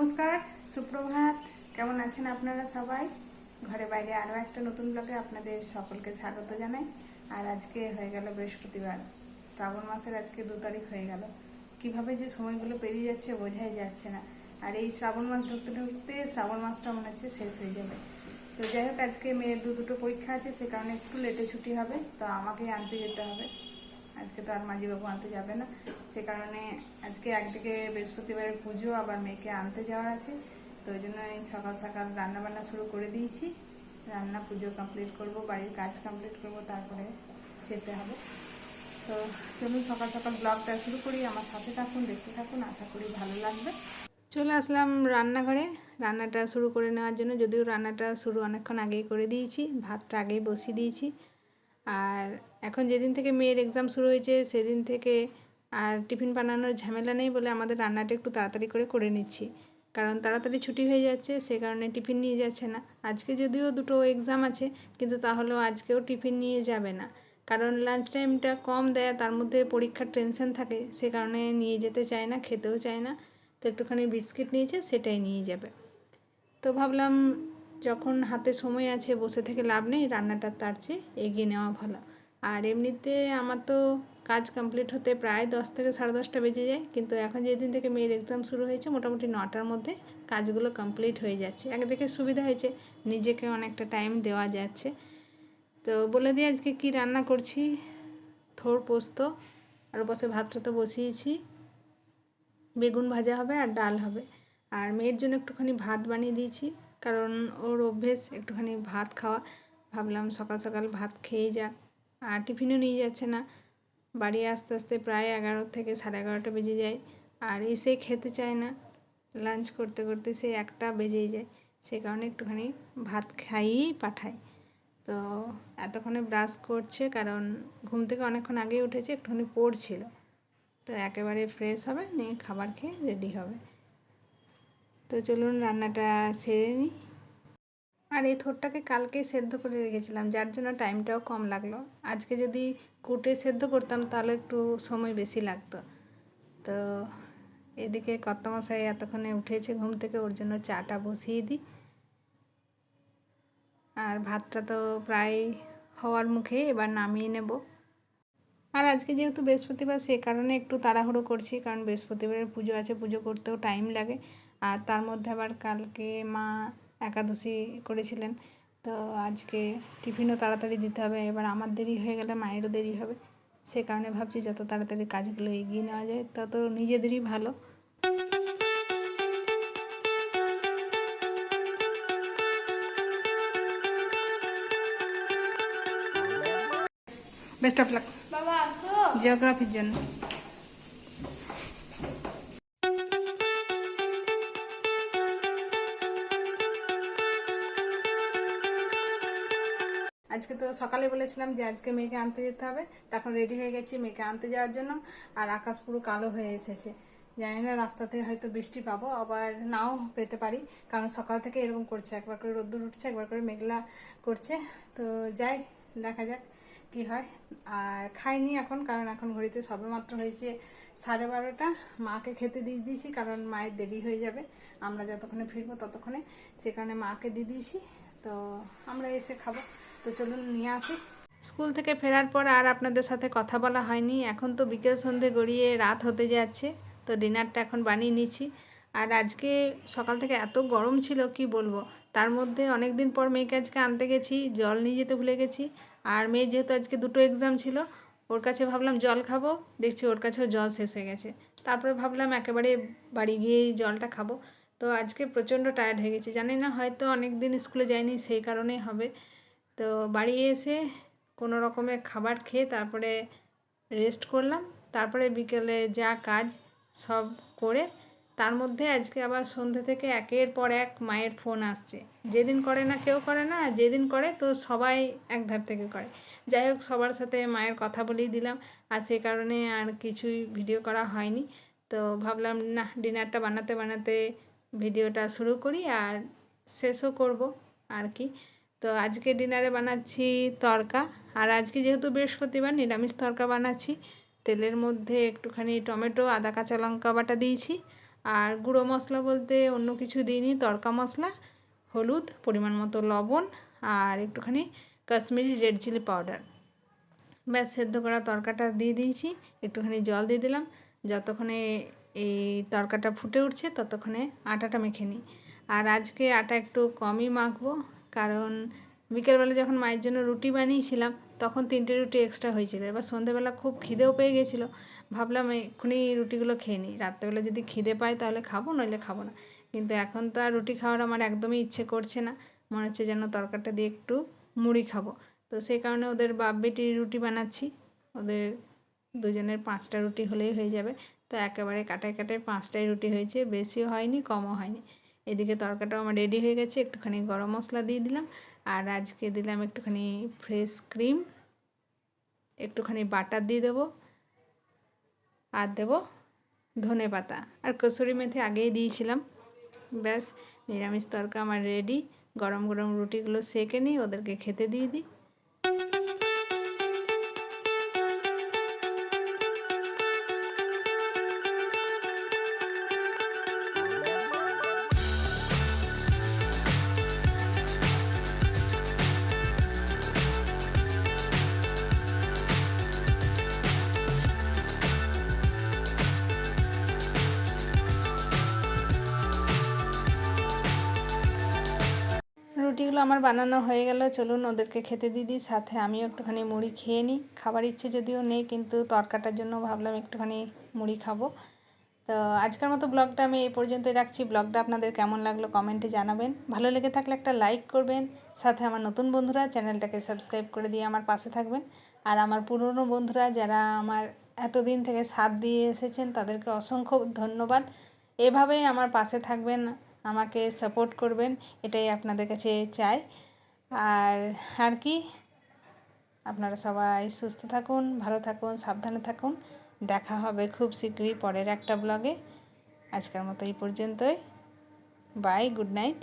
নমস্কার, সুপ্রভাত। কেমন আছেন আপনারা সবাই? ঘরে বাইরে আরও একটা নতুন ব্লগে আপনাদের সকলকে স্বাগত জানাই। আর আজকে হয়ে গেল বৃহস্পতিবার। শ্রাবণ মাসের আজকে দু তারিখ হয়ে গেল। কীভাবে যে সময়গুলো পেরিয়ে যাচ্ছে বোঝাই যাচ্ছে না। আর এই শ্রাবণ মাস ঢুকতে ঢুকতে শ্রাবণ মাসটা মনে হচ্ছে শেষ হয়ে যাবে। তো যাই হোক, আজকে মেয়ের দু দুটো পরীক্ষা আছে, সে কারণে একটু লেটে ছুটি হবে। তো আমাকেই আনতে যেতে হবে। আজকে তো আর মাঝিবাবু আনতে যাবে না, সে কারণে আজকে একদিকে বৃহস্পতিবারের পুজো, আবার মেয়েকে আনতে যাওয়ার আছে। তো ওই জন্য সকাল সকাল রান্নাবান্না শুরু করে দিয়েছি। রান্না, পুজো কমপ্লিট করব, বাড়ির কাজ কমপ্লিট করব, তারপরে যেতে হবে। তো চলুন সকাল সকাল ব্লগটা শুরু করি। আমার সাথে থাকুন, দেখতে থাকুন, আশা করি ভালো লাগবে। চলে আসলাম রান্নাঘরে। রান্নাটা শুরু করে নেওয়ার জন্য, যদিও রান্নাটা শুরু অনেকক্ষণ আগেই করে দিয়েছি, ভাতটা আগেই বসিয়ে দিয়েছি। আর এখন যেদিন থেকে মেয়ের এক্সাম শুরু হয়েছে, সেদিন থেকে আর টিফিন বানানোর ঝামেলা নেই বলে আমাদের রান্নাটা একটু তাড়াতাড়ি করে করে নিচ্ছি। কারণ তাড়াতাড়ি ছুটি হয়ে যাচ্ছে, সে কারণে টিফিন নিয়ে যাচ্ছে না। আজকে যদিও দুটো এক্সাম আছে, কিন্তু তাহলেও আজকেও টিফিন নিয়ে যাবে না। কারণ লাঞ্চ টাইমটা কম দেয়, তার মধ্যে পরীক্ষার টেনশন থাকে, সে কারণে নিয়ে যেতে চায় না, খেতেও চায় না। তো একটুখানি বিস্কিট নিয়েছে, সেটাই নিয়ে যাবে। তো ভাবলাম যখন হাতে সময় আছে বসে থেকে লাভ নেই, রান্নাটা তার চেয়ে এগিয়ে নেওয়া ভালো। আর এমনিতে আমার তো কাজ কমপ্লিট হতে প্রায় দশ থেকে সাড়ে দশটা বেজে যায়, কিন্তু এখন যেদিন থেকে মেয়ের এক্সাম শুরু হয়েছে, মোটামুটি নটার মধ্যে কাজগুলো কমপ্লিট হয়ে যাচ্ছে। একদিকে সুবিধা হয়েছে, নিজেকে অনেকটা টাইম দেওয়া যাচ্ছে। তো বলে দিই, আজকে কি রান্না করছি? থোর পোস্ত, আর বসে ভাতটা তো বসিয়েছি। বেগুন ভাজা হবে আর ডাল হবে। আর মেয়ের জন্য একটুখানি ভাত বানিয়ে দিয়েছি। কারণ ওর অভ্যেস একটুখানি ভাত খাওয়া। ভাবলাম সকাল সকাল ভাত খেয়ে যাক আর টিফিনও নিয়ে যাচ্ছে না। বাড়ি আসতে আসতে প্রায় এগারো থেকে সাড়ে এগারোটা বেজে যায়। আর এসে খেতে চায় না। লাঞ্চ করতে করতে সে একটা বেজেই যায়। সে কারণে একটুখানি ভাত খাইয়েই পাঠায়। তো এতক্ষণে ব্রাশ করছে কারণ ঘুম থেকে অনেকক্ষণ আগেই উঠেছে, একটুখানি পড়ছিল। তো একেবারে ফ্রেশ হবে, নিয়ে খাবার খেয়ে রেডি হবে। তো চলুন রান্নাটা সেরে নিই আর এই থোরটাকে কালকে সেদ্ধ করে রেখেছিলাম, যার জন্য টাইমটাও কম লাগল। আজকে যদি কুটে সেদ্ধ করতাম, তাহলে একটু সময় বেশি লাগতো। তো এদিকে কর্তামশাই এতক্ষণে উঠেছে ঘুম থেকে, ওর জন্য চাটা বসিয়ে দিই। আর ভাতটা তো প্রায় হওয়ার মুখে এবার নামিয়ে নেব। আর আজকে যেহেতু বৃহস্পতিবার, সে কারণে একটু তাড়াহুড়ো করছি, কারণ বৃহস্পতিবারের পুজো আছে, পুজো করতেও টাইম লাগে। আর তার মধ্যে আবার কালকে মা একাদশী করেছিলেন। তো আজকে টিফিনও তাড়াতাড়ি দিতে হবে। এবার আমার দেরি হয়ে গেলে মায়েরও দেরি হবে। সে কারণে ভাবছি যত তাড়াতাড়ি কাজগুলো এগিয়ে নেওয়া যায় তত নিজেদেরই ভালো। বেস্ট অফ লাক বাবা জিওগ্রাফির জন্য। আজকে তো সকালে বলেছিলাম যে আজকে মেয়েকে আনতে যেতে হবে। তখন রেডি হয়ে গেছি মেয়েকে আনতে যাওয়ার জন্য। আর আকাশ পুরো কালো হয়ে এসেছে। জানি না রাস্তাতে হয়তো বৃষ্টি পাবো, আবার নাও পেতে পারি। কারণ সকাল থেকে এরকম করছে। একবার করে রোদ্দুর উঠছে, একবার করে মেঘলা করছে। তো যাই, দেখা যাক কি হয়। আর খাইনি এখন, কারণ এখন ঘড়িতে সবেমাত্র হয়েছে সাড়ে বারোটা। মাকে খেতে দিয়ে দিয়েছি, কারণ মায়ের দেরি হয়ে যাবে। আমরা যতক্ষণে ফিরবো ততক্ষণে। সে কারণে মাকে দিয়ে দিয়েছি। তো আমরা এসে খাব। তো চলুন নিয়ে আসি। স্কুল থেকে ফেরার পর আর আপনাদের সাথে কথা বলা হয়নি। এখন তো বিকেল সন্ধে গড়িয়ে রাত হতে যাচ্ছে, তো ডিনারটা এখন বানিয়ে নিচ্ছি। আর আজকে সকাল থেকে এত গরম ছিল, কি বলব? তার মধ্যে অনেক দিন পর মেয়েকে আজকে আনতে গেছি, জল নিয়ে যেতে ভুলে গেছি। আর মেয়ে যেহেতু আজকে দুটো এক্সাম ছিল, ওর কাছে ভাবলাম জল খাব, দেখছি ওর কাছেও জল শেষ হয়ে গেছে। তারপরে ভাবলাম একেবারে বাড়ি গিয়েই জলটা খাব। তো আজকে প্রচণ্ড টায়ার্ড হয়ে গেছি। জানি না হয়তো অনেক দিন স্কুলে যাইনি, সেই কারণেই হবে। তো বাড়ি এসে কোনো রকমের খাবার খেয়ে তারপরে রেস্ট করলাম। তারপরে বিকেলে যা কাজ সব করে তার মধ্যে আজকে আবার সন্ধ্যে থেকে একের পর এক মায়ের ফোন আসছে। যেদিন করে না কেউ করে না, যেদিন করে তো সবাই এক ধার থেকে করে। যাই হোক, সবার সাথে মায়ের কথা বলেই দিলাম। আর সে কারণে আর কিছুই ভিডিও করা হয়নি। তো ভাবলাম, না ডিনারটা বানাতে বানাতে ভিডিওটা শুরু করি আর শেষও করব আর কি। তো আজকে ডিনারে বানাচ্ছি তরকা। আর আজকে যেহেতু বৃহস্পতিবার, নিরামিষ তরকা বানাচ্ছি। তেলের মধ্যে একটুখানি টমেটো, আদা, কাঁচা লঙ্কা বাটা দিয়েছি। আর গুঁড়ো মশলা বলতে অন্য কিছু দিইনি, তরকা মশলা, হলুদ, পরিমাণ মতো লবণ, আর একটুখানি কাশ্মীরি রেড চিলি পাউডার। ব্যাস, সেদ্ধ করা তরকাটা দিয়ে দিয়েছি, একটুখানি জল দিয়ে দিলাম। যতক্ষণে এই তরকাটা ফুটে উঠছে, ততক্ষণে আটাটা মেখে নিই। আর আজকে আটা একটু কমই মাখবো কারণ বিকেলবেলা যখন মায়ের জন্য রুটি বানিয়েছিলাম, তখন তিনটে রুটি এক্সট্রা হয়েছিল। এবার সন্ধেবেলা খুব খিদেও পেয়ে গেছিল। ভাবলাম এক্ষুনি রুটিগুলো খেয়ে নিই। রাত্রেবেলা যদি খিদে পাই তাহলে খাব, নইলে খাব না। কিন্তু এখন তো আর রুটি খাওয়ার আমার একদমই ইচ্ছে করছে না। মনে হচ্ছে যেন তরকারটা দিয়ে একটু মুড়ি খাব। তো সেই কারণে ওদের বাপ বেটি রুটি বানাচ্ছি। ওদের দুজনের পাঁচটা রুটি হলেই হয়ে যাবে। তো একেবারে কাটায় কাটায় পাঁচটাই রুটি হয়েছে। বেশিও হয়নি, কমও হয়নি। এদিকে তরকাটাও আমার রেডি হয়ে গেছে, একটুখানি গরম মশলা দিয়ে দিলাম, আর আজকে দিলাম একটুখানি ফ্রেশ ক্রিম একটুখানি বাটার দিয়ে দেবো, আর দেবো ধনে পাতা, আর কসুরি মেথি আগেই দিয়েছিলাম, ব্যাস, নিরামিষ তরকা আমার রেডি গরম গরম রুটিগুলো সেকে নিই ওদেরকে খেতে দিয়ে দিই। রুটিগুলো আমার বানানো হয়ে গেল। চলুন ওদেরকে খেতে দিয়ে দিই, সাথে আমিও একটুখানি মুড়ি খেয়ে নিই। খাবার ইচ্ছে যদিও নেই, কিন্তু তরকাটার জন্য ভাবলাম একটুখানি মুড়ি খাব। তো আজকের মতো ব্লগটা আমি এই পর্যন্তই রাখছি। ব্লগটা আপনাদের কেমন লাগল কমেন্টে জানাবেন। ভালো লেগে থাকলে একটা লাইক করবেন। সাথে আমার নতুন বন্ধুরা, চ্যানেলটাকে সাবস্ক্রাইব করে দিয়ে আমার পাশে থাকবেন। আর আমার পুরনো বন্ধুরা, যারা আমার এতদিন থেকে সাথ দিয়ে এসেছেন, তাদেরকে অসংখ্য ধন্যবাদ। এভাবেই আমার পাশে থাকবেন আমাকে সাপোর্ট করবেন, এটাই আপনাদের কাছে চাই। আর আর কি? আপনারা সবাই সুস্থ থাকুন, ভালো থাকুন, সাবধানে থাকুন। দেখা হবে খুব শীঘ্রই পরের একটা ব্লগে আজকের মতো এই পর্যন্তই। Bye good night